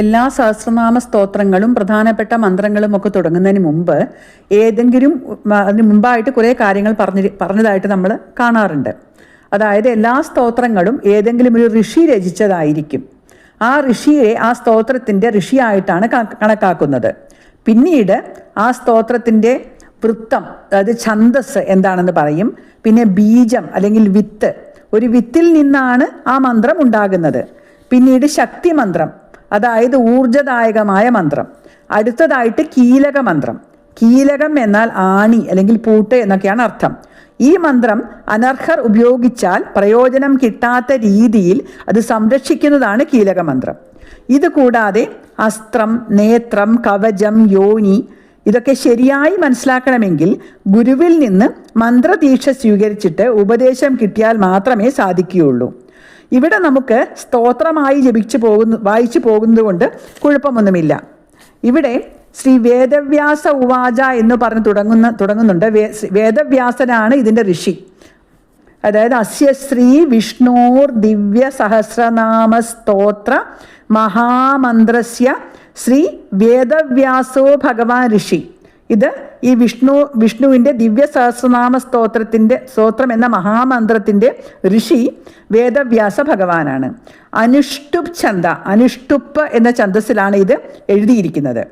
എല്ലാ സഹസ്രനാമ സ്തോത്രങ്ങളും പ്രധാനപ്പെട്ട മന്ത്രങ്ങളും ഒക്കെ തുടങ്ങുന്നതിന് മുമ്പ് ഏതെങ്കിലും അതിന് മുമ്പായിട്ട് കുറേ കാര്യങ്ങൾ പറഞ്ഞ് പറഞ്ഞതായിട്ട് നമ്മൾ കാണാറുണ്ട്. അതായത് എല്ലാ സ്തോത്രങ്ങളും ഏതെങ്കിലും ഒരു ഋഷി രചിച്ചതായിരിക്കും. ആ ഋഷിയെ ആ സ്തോത്രത്തിന്റെ ഋഷിയായിട്ടാണ് കണക്കാക്കുന്നത്. പിന്നീട് ആ സ്തോത്രത്തിന്റെ വൃത്തം അതായത് ഛന്ദസ് എന്താണെന്ന് പറയും. പിന്നെ ബീജം അല്ലെങ്കിൽ വിത്ത് ഒരു വിത്തിൽ നിന്നാണ് ആ മന്ത്രം ഉണ്ടാകുന്നത്. പിന്നീട് ശക്തി മന്ത്രം അതായത് ഊർജദായകമായ മന്ത്രം. അടുത്തതായിട്ട് കീലക മന്ത്രം. കീലകം എന്നാൽ ആണി അല്ലെങ്കിൽ പൂട്ട് എന്നൊക്കെയാണ് അർത്ഥം. ഈ മന്ത്രം അനർഹർ ഉപയോഗിച്ചാൽ പ്രയോജനം കിട്ടാത്ത രീതിയിൽ അത് സംരക്ഷിക്കുന്നതാണ് കീലക മന്ത്രം. ഇത് കൂടാതെ അസ്ത്രം നേത്രം കവചം യോനി ഇതൊക്കെ ശരിയായി മനസ്സിലാക്കണമെങ്കിൽ ഗുരുവിൽ നിന്ന് മന്ത്രദീക്ഷ സ്വീകരിച്ചിട്ട് ഉപദേശം കിട്ടിയാൽ മാത്രമേ സാധിക്കുകയുള്ളൂ. ഇവിടെ നമുക്ക് സ്തോത്രമായി ജപിച്ചു പോകുന്നു വായിച്ചു പോകുന്നത് കൊണ്ട് കുഴപ്പമൊന്നുമില്ല. ഇവിടെ ശ്രീ വേദവ്യാസ ഉവാച എന്ന് പറഞ്ഞ് തുടങ്ങുന്ന തുടങ്ങുന്നുണ്ട്. വേദവ്യാസനാണ് ഇതിന്റെ ഋഷി. അതായത് അസ്യ ശ്രീ വിഷ്ണോർ ദിവ്യ സഹസ്രനാമ സ്തോത്ര മഹാമന്ത്രസ്യ ശ്രീ വേദവ്യാസോ ഭഗവാൻ ഋഷി. ഇത് ഈ വിഷ്ണു വിഷ്ണുവിന്റെ ദിവ്യ സഹസ്രനാമ സ്തോത്രത്തിന്റെ സ്തോത്രം എന്ന മഹാമന്ത്രത്തിന്റെ ഋഷി വേദവ്യാസ ഭഗവാനാണ്. അനുഷ്ടുപ് ഛന്ദ അനുഷ്ടുപ്പ് എന്ന ഛന്ദസ്സിലാണ് ഇത് എഴുതിയിരിക്കുന്നത്.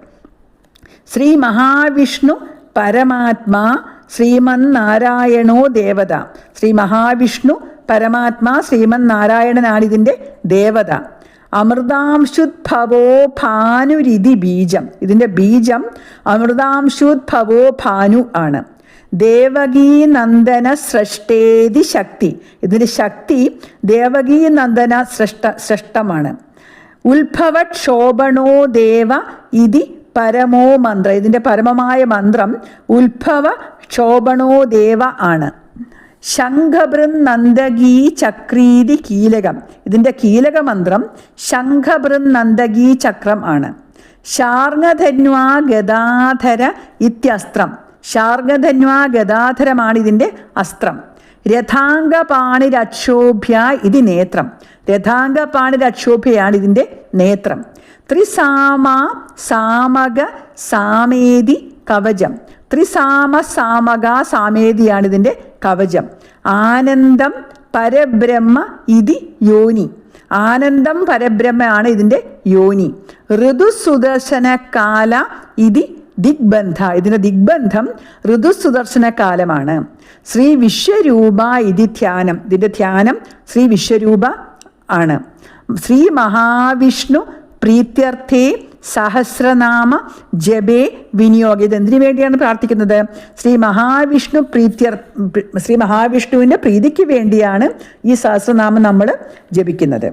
ശ്രീ മഹാവിഷ്ണു പരമാത്മാ ശ്രീമന്നാരായണോ ദേവത. ശ്രീ മഹാവിഷ്ണു പരമാത്മാ ശ്രീമൻ നാരായണനാണ് ഇതിന്റെ ദേവത. അമൃതാംശുദ്ഭവോ ഭാനുരിതി ബീജം. ഇതിന്റെ ബീജം അമൃതാംശുദ്ഭവോ ഭാനു ആണ്. ദേവകീ നന്ദന സൃഷ്ടേതി ശക്തി. ഇതിന്റെ ശക്തി ദേവകീ നന്ദന സൃഷ്ട സൃഷ്ടമാണ് ഉത്ഭവക്ഷോഭണോ ദേവ ഇതി പരമോ മന്ത്ര. ഇതിന്റെ പരമമായ മന്ത്രം ഉത്ഭവ ക്ഷോഭണോ ദേവ ആണ്. ശംഖഭൃൻ നന്ദകീ ചക്രീതി കീലകം ഇതിന്റെ കീലകമന്ത്രം മന്ത്രം ശംഖഭൃൻ നന്ദഗീ ചക്രം ആണ്. ശാർഗധന്വാ ഗദാധര ഇത്യസ്ത്രം. ശാർഗധന്വാ ഗദാധരമാണ് ഇതിന്റെ അസ്ത്രം. രഥാംഗപാണിരക്ഷോഭ്യ ഇത് നേത്രം. രഥാംഗപാണിരക്ഷോഭ്യയാണ് ഇതിന്റെ നേത്രം. ത്രിസാമ സാമക സാമേതി കവചം. ത്രിസാമ സാമക സാമേതിയാണ് ഇതിന്റെ കവചം. ആനന്ദം പരബ്രഹ്മ ഇതി യോനി. ആനന്ദം പരബ്രഹ്മയാണ് ഇതിന്റെ യോനി. ഋതുസുദർശന കാല ഇതി ദിഗ്ബന്ധ. ഇതിന്റെ ദിഗ്ബന്ധം ഋതുസുദർശന കാലമാണ് ശ്രീ വിശ്വരൂപ ഇതി ധ്യാനം. ഇതിന്റെ ധ്യാനം ശ്രീ വിശ്വരൂപ ആണ്. ശ്രീ മഹാവിഷ്ണു പ്രീത്യർത്ഥേ സഹസ്രനാമ ജപേ വിനിയോഗ ഇത് എന്തിനു വേണ്ടിയാണ് പ്രാർത്ഥിക്കുന്നത്? ശ്രീ മഹാവിഷ്ണു പ്രീത്യർ ശ്രീ മഹാവിഷ്ണുവിന്റെ പ്രീതിക്ക് വേണ്ടിയാണ് ഈ സഹസ്രനാമം നമ്മൾ ജപിക്കുന്നത്.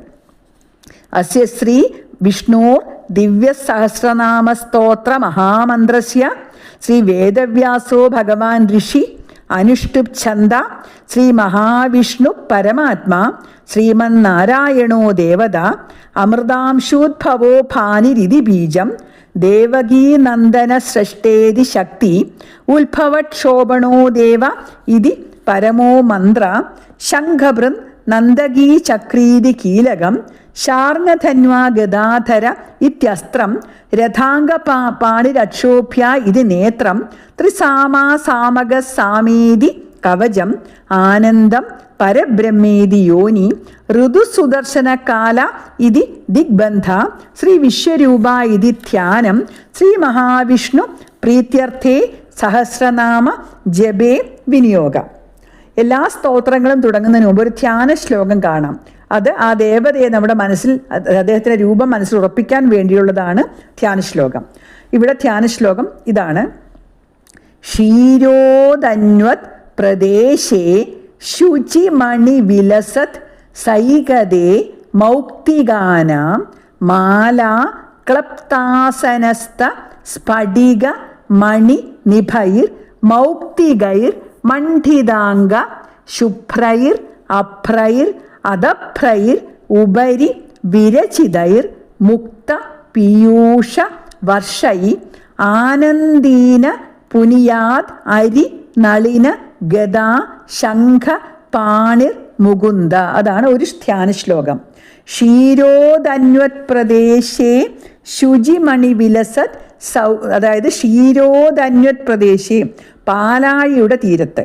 അസ്യ ശ്രീ വിഷ്ണോർ ദിവ്യ സഹസ്രനാമ സ്തോത്ര മഹാമന്ത്രസ്യ ശ്രീ വേദവ്യാസോ ഭഗവാൻ ഋഷി അനുഷ്ടുപ് ഛന്ദ ശ്രീ മഹാവിഷ്ണു പരമാത്മാ ശ്രീമന്നാരായണോ ദേവത അമൃതാംശോദ്ഭവോ ഭാനിരിതി ബീജം ദേവകീനന്ദന സൃഷ്ടേതി ശക്തി ഉത്ഭവക്ഷോഭണോ ദേവ ഇതി പരമോ മന്ത്ര ശംഖഭൃൻ നന്ദഗീചക്രീതി കീലകം ശാർങ്ങധന്വാ ഗദാധര ഇത്യസ്ത്രം രഥാംഗ പാ പാണിരക്ഷോഭ്യ ഇത് നേത്രം ത്രിസാമാ സാമക സാമേതി കവചം ആനന്ദം പരബ്രഹ്മേതി യോനി ഋതുസുദർശന കാല ഇതി ദിഗ്ബന്ധ ശ്രീ വിശ്വരൂപ ഇതി ധ്യാനം ശ്രീ മഹാവിഷ്ണു പ്രീത്യർത്ഥേ സഹസ്രനാമ ജപേ വിനിയോഗ. എല്ലാ സ്തോത്രങ്ങളും തുടങ്ങുന്നതിന് മുമ്പ് ഒരു ധ്യാന ശ്ലോകം കാണാം. അത് ആ ദേവതയെ നമ്മുടെ മനസ്സിൽ അദ്ദേഹത്തിന്റെ രൂപം മനസ്സിൽ ഉറപ്പിക്കാൻ വേണ്ടിയുള്ളതാണ് ധ്യാന ശ്ലോകം ഇവിടെ ധ്യാന ശ്ലോകം ഇതാണ്. ക്ഷീരോദന്വത് പ്രദേശേ ശുചിമണി വിലസത് സൈകതേ മൗക്തികാനാം മാല ക്ലപ്താസനസ്ഥ സ്ഫടിക മണി നിഭൈർ മൗക്തികൈർ മണ്ഡിതാംഗ ശുഭ്രൈർ അഭ്രൈർ അധഭ്രൈർ ഉപരി വിരചിതൈർ മുക്ത പീയൂഷ വർഷൈ ആനന്ദീന പുനിയാത് അരി നളിന ഗദാ ശംഖ പാണിർ മുകുന്ദ. അതാണ് ഒരു ധ്യാന ശ്ലോകം ക്ഷീരോദന്വത് പ്രദേശേ ശുചിമണി വിലസത് സൗ അതായത് ക്ഷീരോദന്വത് പ്രദേശേ പാലാഴിയുടെ തീരത്ത്.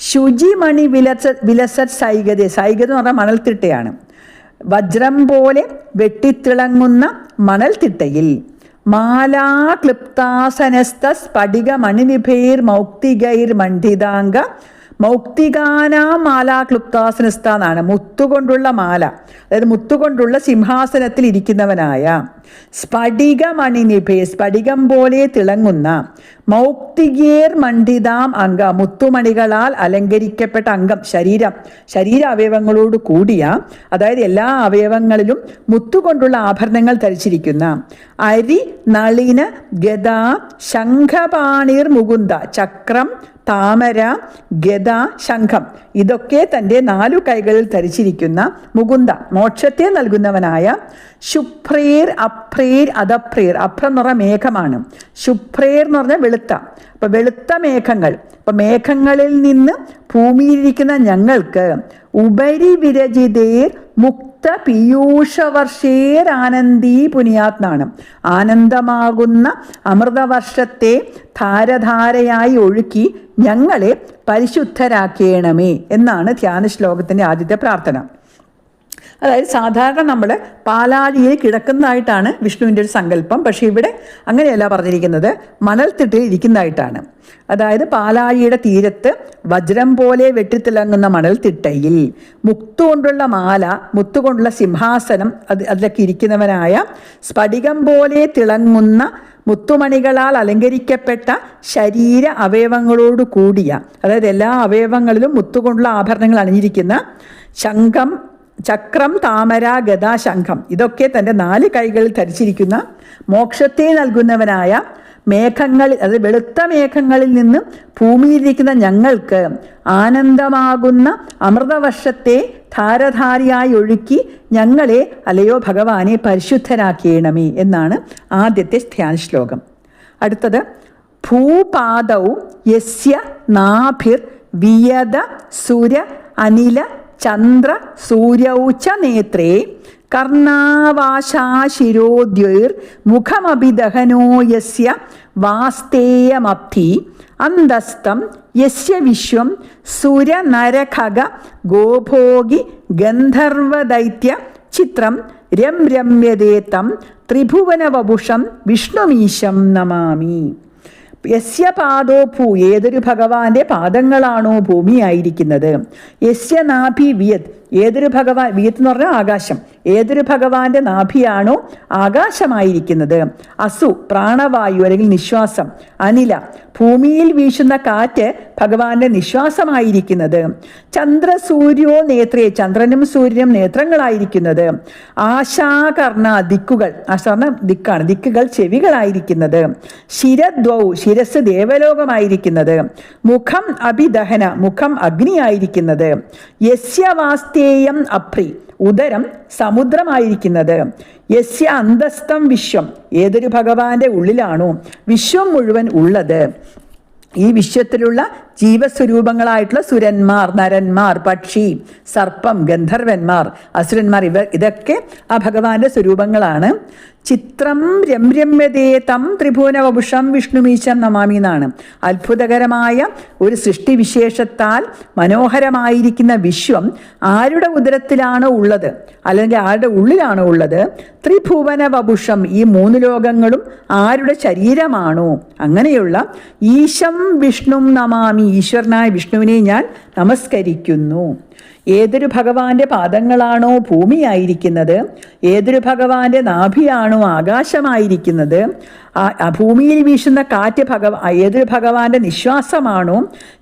ശുചിമണി വിലസ വിലസ സൈകത സൈകത എന്ന് പറഞ്ഞാൽ മണൽത്തിട്ടയാണ്. വജ്രം പോലെ വെട്ടിത്തിളങ്ങുന്ന മണൽത്തിട്ടയിൽ മാലാക്ലിപ്താസനസ്ഥ സ്ഫടിക മണിനിഭൈർ മൗക്തികൈർ മണ്ഡിതാംഗ മൗക്തികാനാ മാല ക്ലുപ്താസനസ്ഥ എന്നാണ് മുത്തുകൊണ്ടുള്ള മാല. അതായത് മുത്തുകൊണ്ടുള്ള സിംഹാസനത്തിൽ ഇരിക്കുന്നവനായ സ്ഫടികമണിനിഭേ സ്ഫടികം പോലെ തിളങ്ങുന്ന മൗക്തികേർ മണ്ഡിതാം അംഗ മുത്തുമണികളാൽ അലങ്കരിക്കപ്പെട്ട അംഗം ശരീരം ശരീര അവയവങ്ങളോട് കൂടിയ അതായത് എല്ലാ അവയവങ്ങളിലും മുത്തുകൊണ്ടുള്ള ആഭരണങ്ങൾ ധരിച്ചിരിക്കുന്ന അരി നളിന ഗദ ശംഖപാണിർ മുകുന്ദ ചക്രം താമര ഗദ ശംഖം ഇതൊക്കെ തന്റെ നാലു കൈകളിൽ ധരിച്ചിരിക്കുന്ന മുകുന്ദ മോക്ഷത്തെ നൽകുന്നവനായ ശുപ്രീർ അപ്രീർ അതപ്രീർ അപ്രം എന്ന് പറഞ്ഞ മേഘമാണ്. ശുപ്രീർ എന്ന് പറഞ്ഞാൽ വെളുത്ത. അപ്പൊ വെളുത്ത മേഘങ്ങൾ. അപ്പൊ മേഘങ്ങളിൽ നിന്ന് ഭൂമിയിലിരിക്കുന്ന ഞങ്ങൾക്ക് ഉപരി വിരചിതേർ മുക്ത പീയൂഷവർഷേരാനന്ദീ പുനിയാത്നാണ് ആനന്ദമാകുന്ന അമൃതവർഷത്തെ ധാരധാരയായി ഒഴുക്കി ഞങ്ങളെ പരിശുദ്ധരാക്കേണമേ എന്നാണ് ധ്യാന ശ്ലോകത്തിന്റെ ആദ്യത്തെ പ്രാർത്ഥന. അതായത് സാധാരണ നമ്മൾ പാലാഴിയിൽ കിടക്കുന്നതായിട്ടാണ് വിഷ്ണുവിന്റെ ഒരു സങ്കല്പം. പക്ഷേ ഇവിടെ അങ്ങനെയല്ല പറഞ്ഞിരിക്കുന്നത്. മണൽത്തിട്ടിൽ ഇരിക്കുന്നതായിട്ടാണ്. അതായത് പാലാഴിയുടെ തീരത്ത് വജ്രം പോലെ വെട്ടിത്തിളങ്ങുന്ന മണൽത്തിട്ടയിൽ മുത്തുകൊണ്ടുള്ള മാല മുത്തുകൊണ്ടുള്ള സിംഹാസനം അത് അതിലൊക്കെ ഇരിക്കുന്നവനായ സ്ഫടികം പോലെ തിളങ്ങുന്ന മുത്തുമണികളാൽ അലങ്കരിക്കപ്പെട്ട ശരീര അവയവങ്ങളോട് കൂടിയ അതായത് എല്ലാ അവയവങ്ങളിലും മുത്തുകൊണ്ടുള്ള ആഭരണങ്ങൾ അണിഞ്ഞിരിക്കുന്ന ശംഖം ചക്രം താമര ഗദാ ശംഖം. ഇതൊക്കെ തന്റെ നാല് കൈകളിൽ ധരിച്ചിരിക്കുന്ന മോക്ഷത്തെ നൽകുന്നവനായ മേഘങ്ങളിൽ അത് വെളുത്ത മേഘങ്ങളിൽ നിന്ന് ഭൂമിയിലിരിക്കുന്ന ഞങ്ങൾക്ക് ആനന്ദമാകുന്ന അമൃതവർഷത്തെ ധാരധാരിയായി ഒഴുക്കി ഞങ്ങളെ അലയോ ഭഗവാനെ പരിശുദ്ധരാക്കിയണമേ എന്നാണ് ആദ്യത്തെ ധ്യാന ശ്ലോകം അടുത്തത് ഭൂപാദൗ യസ്യ നാഭിർ വിയത സുര അനില ചന്ദ്ര സൂര്യൗച്ച നേത്രേ കർണാവാശാശിരോദ്യൈർ മുഖമഭിദഹനോ യസ്യ വാസ്തേയമബ്ധി അന്തസ്തം യസ്യ വിശ്വം സുരനരഖഗ ഗോഭോഗി ഗന്ധർവദൈത്യ ചിത്രം രം രമ്യതേത്തം ത്രിഭുവനവപുഷം വിഷ്ണുമീശം നമാമി. യസ്യ പാദോ ഭൂ ഏതൊരു ഭഗവാന്റെ പാദങ്ങളാണോ ഭൂമിയായിരിക്കുന്നത്? യസ്യ നാഭി വിയത് ഏതൊരു ഭഗവാൻ വിയത്ത് എന്ന് പറഞ്ഞാൽ ആകാശം. ഏതൊരു ഭഗവാന്റെ നാഭിയാണോ ആകാശമായിരിക്കുന്നത്? അസു പ്രാണവായു അല്ലെങ്കിൽ നിശ്വാസം. അനില ഭൂമിയിൽ വീശുന്ന കാറ്റ് ഭഗവാന്റെ നിശ്വാസമായിരിക്കുന്നത്. ചന്ദ്രസൂര്യോ നേത്രേ ചന്ദ്രനും സൂര്യനും നേത്രങ്ങളായിരിക്കുന്നത്. ആശാകർണ ദിക്കുകൾ ആശാർണ ദിക്കാണ് ദിക്കുകൾ ചെവികളായിരിക്കുന്നത്. ശിരദ്വൗ ശിരസ് ദേവലോകമായിരിക്കുന്നത്. മുഖം അഭിദഹന മുഖം അഗ്നിയായിരിക്കുന്നത്. യസ്യവാസ്തേയം അപ്രി ഉദരം സമുദ്രമായിരിക്കുന്നത്. യസ്യ അന്തസ്ഥം വിശ്വം. ഏതൊരു ഭഗവാന്റെ ഉള്ളിലാണോ വിശ്വം മുഴുവൻ ഉള്ളത്. ഈ വിശ്വത്തിലുള്ള ജീവസ്വരൂപങ്ങളായിട്ടുള്ള സുരന്മാർ നരന്മാർ പക്ഷി സർപ്പം ഗന്ധർവന്മാർ അസുരന്മാർ ഇവ ഇതൊക്കെ ആ ഭഗവാന്റെ സ്വരൂപങ്ങളാണ്. ചിത്രം രംരമ്യതേ തം ത്രിഭുവനവപുഷം വിഷ്ണുമീശം നമാമി എന്നാണ്. അത്ഭുതകരമായ ഒരു സൃഷ്ടിവിശേഷത്താൽ മനോഹരമായിരിക്കുന്ന വിശ്വം ആരുടെ ഉദരത്തിലാണ് ഉള്ളത്? അല്ലെങ്കിൽ ആരുടെ ഉള്ളിലാണ് ഉള്ളത്? ത്രിഭുവന വപുഷം ഈ മൂന്ന് ലോകങ്ങളും ആരുടെ ശരീരമാണോ? അങ്ങനെയുള്ള ഈശം വിഷ്ണു നമാമി. ഈശ്വരനായ വിഷ്ണുവിനെ ഞാൻ നമസ്കരിക്കുന്നു. ഏതൊരു ഭഗവാന്റെ പാദങ്ങളാണോ ഭൂമിയായിരിക്കുന്നത്? ഏതൊരു ഭഗവാന്റെ നാഭിയാണോ ആകാശമായിരിക്കുന്നത്? ഭൂമിയിൽ വീശുന്ന കാറ്റ് ഭഗവ ഏത് ഭഗവാന്റെ നിശ്വാസമാണോ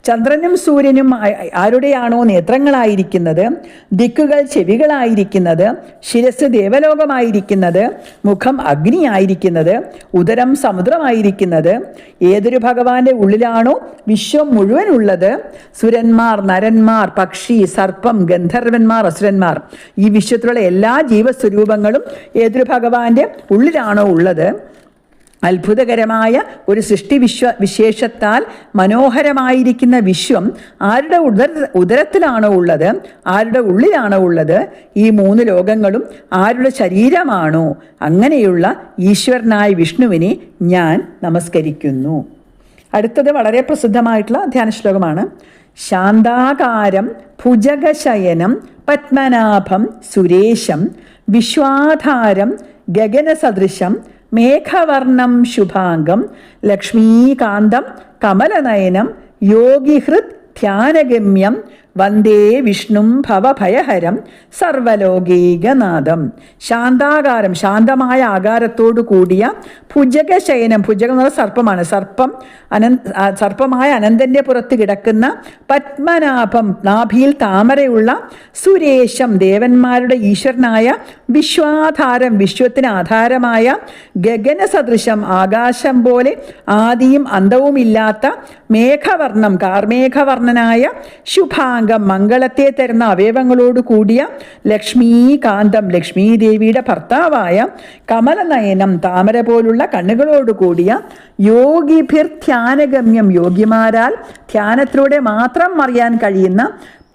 ചന്ദ്രനും സൂര്യനും ആരുടെയാണോ നേത്രങ്ങളായിരിക്കുന്നത് ദിക്കുകൾ ചെവികളായിരിക്കുന്നത് ശിരസ് ദേവലോകമായിരിക്കുന്നത് മുഖം അഗ്നിയായിരിക്കുന്നത് ഉദരം സമുദ്രമായിരിക്കുന്നത് ഏതൊരു ഭഗവാന്റെ ഉള്ളിലാണോ വിശ്വം മുഴുവൻ ഉള്ളത് സുരന്മാർ നരന്മാർ പക്ഷി സർപ്പം ഗന്ധർവന്മാർ അസുരന്മാർ ഈ വിശ്വത്തിലുള്ള എല്ലാ ജീവസ്വരൂപങ്ങളും ഏതൊരു ഭഗവാന്റെ ഉള്ളിലാണോ ഉള്ളത്? അത്ഭുതകരമായ ഒരു സൃഷ്ടി വിശ്വ വിശേഷത്താൽ മനോഹരമായിരിക്കുന്ന വിശ്വം ആരുടെ ഉദര ഉദരത്തിലാണോ ഉള്ളത്? ആരുടെ ഉള്ളിലാണോ ഉള്ളത്? ഈ മൂന്ന് ലോകങ്ങളും ആരുടെ ശരീരമാണോ? അങ്ങനെയുള്ള ഈശ്വരനായ വിഷ്ണുവിനെ ഞാൻ നമസ്കരിക്കുന്നു. അടുത്തത് വളരെ പ്രസിദ്ധമായിട്ടുള്ള ധ്യാന ശ്ലോകമാണ് ശാന്താകാരം ഭുജഗശയനം പത്മനാഭം സുരേശം വിശ്വാധാരം ഗഗനസദൃശം മേഘവർണം ശുഭാംഗം ലക്ഷ്മീകാന്തം കമലനയനം യോഗിഹൃത് ധ്യാനഗമ്യം വന്ദേ വിഷ്ണും ഭവഭയഹരം സർവലോകീകനാഥം ശാന്താകാരം ശാന്തമായ ആകാരത്തോടു കൂടിയ ഭുജകശയനം ഭുജകം എന്ന് പറഞ്ഞാൽ സർപ്പമാണ്. സർപ്പം അനന്ത ആ, സർപ്പമായ അനന്തന്റെ പുറത്ത് കിടക്കുന്ന പത്മനാഭം നാഭിയിൽ താമരയുള്ള സുരേശം ദേവന്മാരുടെ ഈശ്വരനായ വിശ്വാധാരം വിശ്വത്തിന് ആധാരമായ ഗഗന സദൃശം ആകാശം പോലെ ആദിയും അന്തവുമില്ലാത്ത മേഘവർണം കാർമേഘവർണനായ ശുഭാംഗം മംഗളത്തെ തരുന്ന അവയവങ്ങളോട് കൂടിയ ലക്ഷ്മീകാന്തം ലക്ഷ്മീദേവിയുടെ ഭർത്താവായ കമലനയനം താമര പോലുള്ള കണ്ണുകളോട് കൂടിയ യോഗിഭിർ ധ്യാനഗമ്യം യോഗിമാരാൽ ധ്യാനത്തിലൂടെ മാത്രം അറിയാൻ കഴിയുന്ന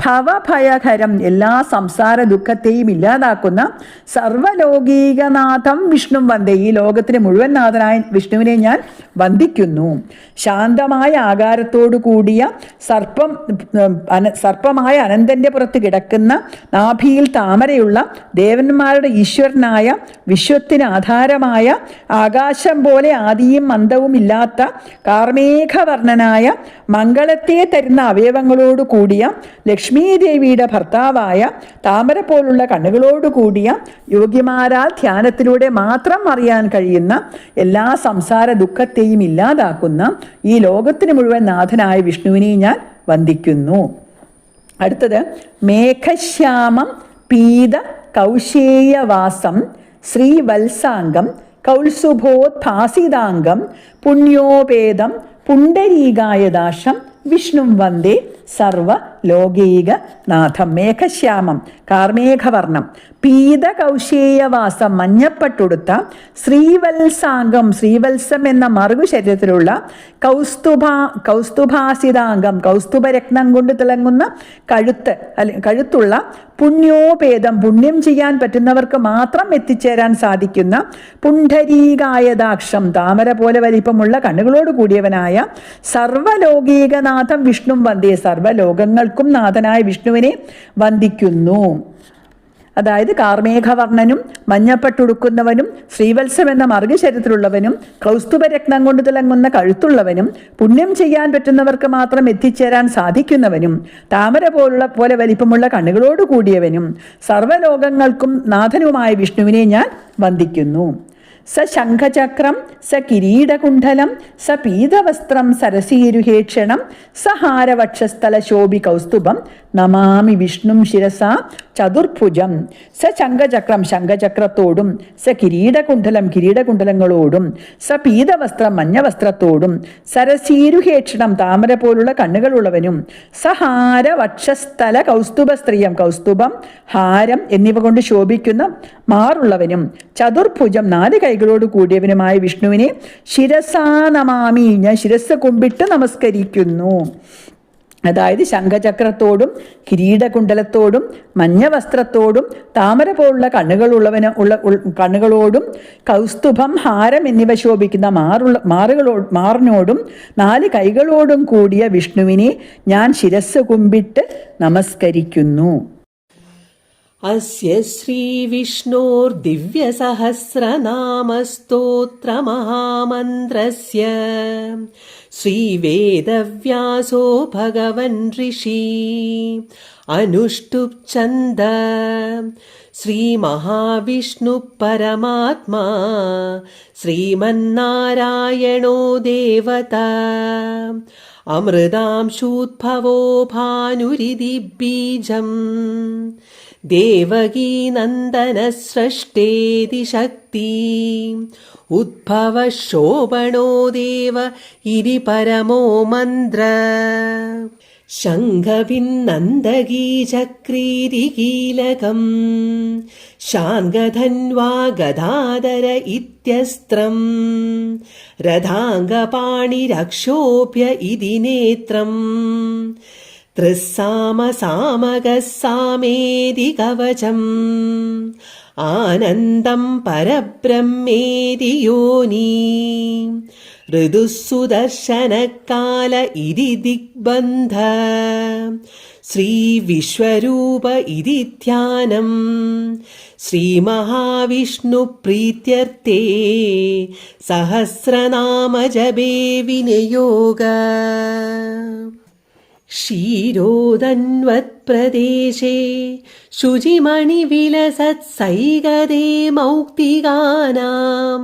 ഭവഭയകരം എല്ലാ സംസാര ദുഃഖത്തെയും ഇല്ലാതാക്കുന്ന സർവലോകീകനാഥം വിഷ്ണു വന്ദേ. ഈ ലോകത്തിന് മുഴുവൻ നാഥനായ വിഷ്ണുവിനെ ഞാൻ വന്ദിക്കുന്നു. ശാന്തമായ ആകാരത്തോടു കൂടിയ സർപ്പം സർപ്പമായ അനന്തന്റെ പുറത്ത് കിടക്കുന്ന നാഭിയിൽ താമരയുള്ള ദേവന്മാരുടെ ഈശ്വരനായ വിശ്വത്തിന് ആധാരമായ ആകാശം പോലെ ആദിയും മന്ദവും ഇല്ലാത്ത കാർമേഘവർണനായ മംഗളത്തെ തരുന്ന അവയവങ്ങളോട് കൂടിയ ലക്ഷ്മീ ദേവിയുടെ ഭർത്താവായ താമര പോലുള്ള കണ്ണുകളോട് കൂടിയ യോഗ്യമാരാൽ ധ്യാനത്തിലൂടെ മാത്രം അറിയാൻ കഴിയുന്ന എല്ലാ സംസാര ദുഃഖത്തെയും ഇല്ലാതാക്കുന്ന ഈ ലോകത്തിന് മുഴുവൻ നാഥനായ വിഷ്ണുവിനെ ഞാൻ വന്ദിക്കുന്നു. അടുത്തത് മേഘശ്യാമം പീത കൗശേയവാസം ശ്രീവത്സാംഗം കൗത്സുഭോത്ഭാസിതാംഗം പുണ്യോപേതം പുണ്ടരീകായദാശം വിഷ്ണും വന്ദേ. സർവ ലോകൈക നാഥം. മേഘശ്യാമം. കാർമേഘവർണം പീതകൗശേയവാസം മഞ്ഞപ്പെട്ടുടുത്ത ശ്രീവത്സാംഗം. ശ്രീവത്സം എന്ന മറുകു ശരീരത്തിലുള്ള കൗസ്തുഭ കൗസ്തുഭാസിതാംഗം. കൗസ്തുഭരത്നം കൊണ്ട് തിളങ്ങുന്ന കഴുത്ത് അല്ലെ കഴുത്തുള്ള പുണ്യോപേതം പുണ്യം ചെയ്യാൻ പറ്റുന്നവർക്ക് മാത്രം എത്തിച്ചേരാൻ സാധിക്കുന്ന പുണ്ഡരീകായതാക്ഷം. താമര പോലെ വലിപ്പമുള്ള കണ്ണുകളോട് കൂടിയവനായ സർവലോകീകനാഥം വിഷ്ണു വന്ദേ സർവലോകങ്ങൾക്കും നാഥനായ വിഷ്ണുവിനെ വന്ദിക്കുന്നു. അതായത് കാർമേഘവർണനും മഞ്ഞപ്പെട്ടുടുക്കുന്നവനും ശ്രീവത്സം എന്ന മർഗശരത്തിലുള്ളവനും കൗസ്തുഭരത്നം കൊണ്ട് തിളങ്ങുന്ന കഴുത്തുള്ളവനും പുണ്യം ചെയ്യാൻ പറ്റുന്നവർക്ക് മാത്രം എത്തിച്ചേരാൻ സാധിക്കുന്നവനും താമര പോലുള്ള പോലെ വലിപ്പമുള്ള കണ്ണുകളോട് കൂടിയവനും സർവലോകങ്ങൾക്കും നാഥനുമായ വിഷ്ണുവിനെ ഞാൻ വന്ദിക്കുന്നു. സ ശംഖചക്രം സ കിരീടകുണ്ഠലം സ പീതവസ്ത്രം സരസീരുഹേക്ഷണം സ ഹാരവക്ഷസ്ഥല ശോഭി കൗസ്തുഭം. നമാമി വിഷ്ണും ശിരസ ചതുർഭുജം. സ ശംഖചക്രം ശംഖചക്രത്തോടും സ കിരീടകുണ്ഠലം കിരീടകുണ്ഠലങ്ങളോടും സ പീതവസ്ത്രം മഞ്ഞവസ്ത്രത്തോടും സരസീരുഹേക്ഷണം താമര പോലുള്ള കണ്ണുകളുള്ളവനും സഹാരവക്ഷസ്ഥല കൗസ്തുഭ സ്ത്രീയം കൗസ്തുഭം ഹാരം എന്നിവ കൊണ്ട് ശോഭിക്കുന്ന മാറുള്ളവനും ചതുർഭുജം നാല് കൈകളോട് കൂടിയവനുമായ വിഷ്ണുവിനെ ശിരസാ നമാമി ഞാൻ ശിരസ് കുമ്പിട്ട് നമസ്കരിക്കുന്നു. അതായത് ശംഖചക്രത്തോടും കിരീടകുണ്ടലത്തോടും മഞ്ഞവസ്ത്രത്തോടും താമര പോലുള്ള കണ്ണുകളുള്ളവന് ഉള്ള കണ്ണുകളോടും കൗസ്തുഭം ഹാരം എന്നിവ ശോഭിക്കുന്ന മാറുള്ള മാറുകളോ മാറിനോടും നാല് കൈകളോടും കൂടിയ വിഷ്ണുവിനെ ഞാൻ ശിരസ് കുമ്പിട്ട് നമസ്കരിക്കുന്നു. अस्य श्रीविष्णोर्दिव्यसहस्रनामस्तोत्रमहामन्त्रस्य श्रीवेदव्यासो भगवन् ऋषि अनुष्टुप् श्रीमहाविष्णुः परमात्मा श्रीमन्नारायणो देवता अमृतांशूद्भवो भानुरिति बीजम् देवकीनन्दनस्रष्टेति शक्ति उद्भवः शोभणो देव इति परमो मन्त्र शङ्खभिन्नन्दगीचक्रीरिकीलकम् शार्ङ्गधन्वा गदाधर इत्यस्त्रम् रथाङ्गपाणिरक्षोभ्य इति नेत्रम् തൃസ്സാമസാമകസാമേതി കവചം ആനന്ദം പരബ്രഹ്മേതി യോനി ഋതുസുദർശനകാല ഇതി ദിഗ്ബന്ധ ശ്രീവിശ്വരൂപ ഇതി ധ്യാനം ശ്രീമഹാവിഷ്ണുപ്രീത്യർത്ഥേ സഹസ്രനാമജപേ വിനിയോഗ. क्षीरोदन्वत्प्रदेशे शुचिमणिविलसत्सैगदे मौक्तिगानां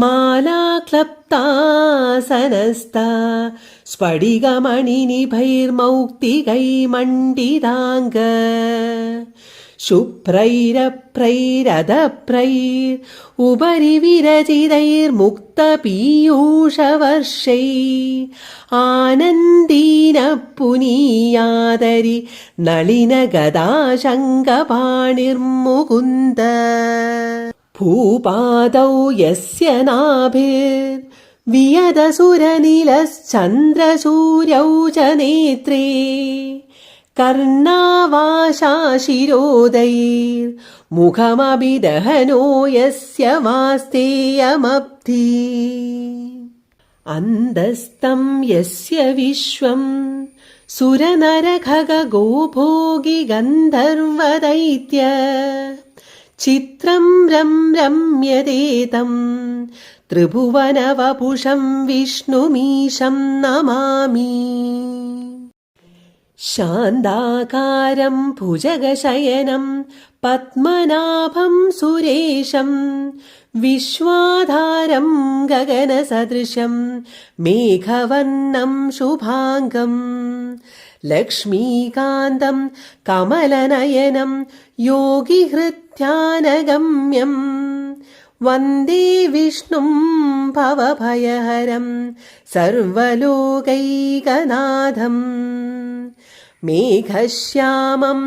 मालाक्लप्तासनस्ता स्फटिकमणिनिभैर्मौक्तिकैमण्डिताङ्ग ശുഭ്രൈരപ്രൈരഥപ്രൈർ ഉപരി വിരചിതൈർമുക്തപീയൂഷവർഷൈ ആനന്ദീന പുനീയാതരി നളിനഗദാശങ്കപാണിർമുകുന്ദ ഭൂപാദൗ യസ്യ നാഭിർ വിയതസുരനിലശ്ചന്ദ്രസൂര്യൗ ച നേത്രേ च नेत्रे कर्णावाशाशिरोदैर्मुखमभिदहनो यस्य वास्तेयमब्धि अन्दस्तं यस्य विश्वम् सुरनरखगोभोगि गन्धर्वदैत्य चित्रं रं रम्यते तं त्रिभुवनवपुषं विष्णुमीशं नमामि ശാന്താകാരം ഭുജഗശയനം പത്മനാഭം സുരേശം വിശ്വാധാരം ഗഗനസദൃശം മേഘവർണം ശുഭാംഗം ലക്ഷ്മീകാന്തം കമലനയനം യോഗിഹൃത്യാനഗമ്യം വന്ദേ വിഷ്ണും ഭവഭയഹരം സർവലോകൈകനാഥം. मेघश्यामं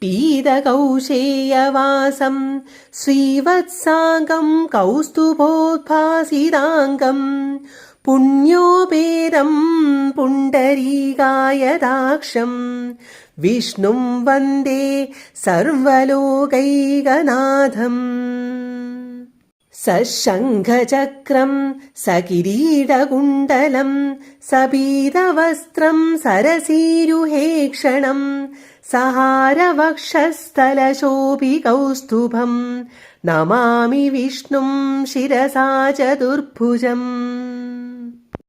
पीतकौशेयवासं श्रीवत्साङ्गं कौस्तुभोद्भासिताङ्गम् पुण्योपेदं पुण्डरीकायदाक्षं विष्णुं वन्दे सर्वलोकैकनाथम् സശംഖചക്രം സകിരീടകുണ്ടലം സബീതവസ്ത്രം സരസീരുഹേക്ഷണം സഹാരവക്ഷസ്ഥലശോഭികൗസ്തുഭം നമാമി വിഷ്ണും ശിരസാ ചതുർഭുജം